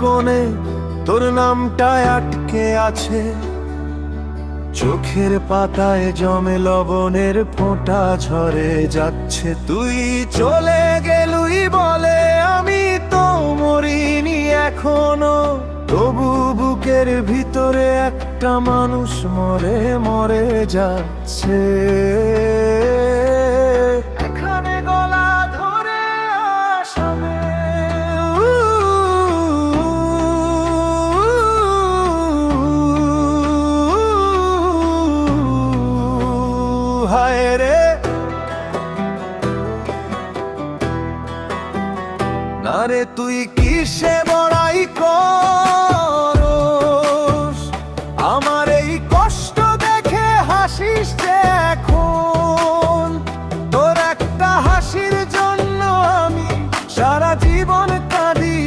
কোণে তোর নামটা আটকে আছে। চোখের পাতায় জমে লবণের ফোঁটা ঝরে যাচ্ছে। তুই চলে গেলুই বলে, আমি তো মরিনি এখনও। তবু বুকের ভিতরে একটা মানুষ মরে মরে যাচ্ছে। না রে তুই কিসে বড়াই করস? আমার এই কষ্ট দেখে হাসিস যে এখন। তোর একটা হাসির জন্য আমি সারা জীবন কাঁদি।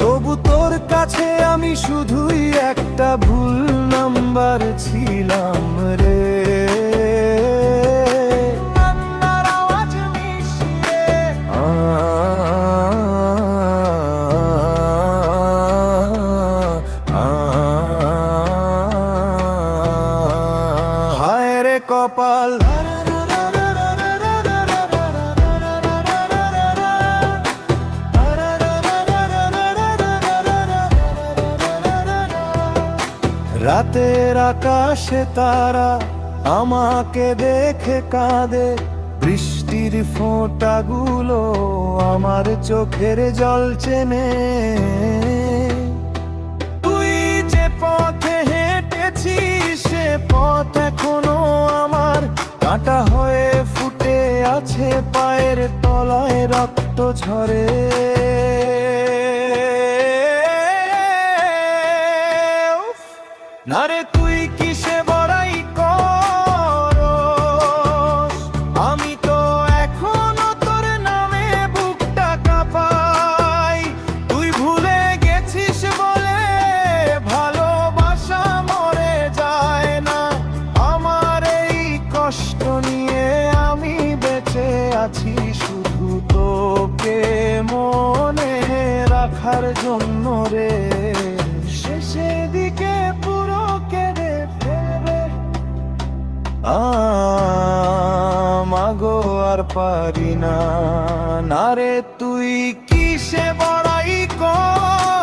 তবু তোর কাছে আমি শুধুই একটা ভুল নাম্বার ছিলাম। কপাল। রাতের আকাশে তারা আমাকে দেখে কাঁদে। বৃষ্টির ফোঁটাগুলো আমার চোখের জল চেনে। আছে পায়ের তলায় রক্ত ঝরে। নারে তুই কিসে বড়াই রাখার জন্য রে। শেষে দিকে পুরো কেড়ে ফেলবে মাগো আর পারি না রে, তুই কিসে বড়াই কর?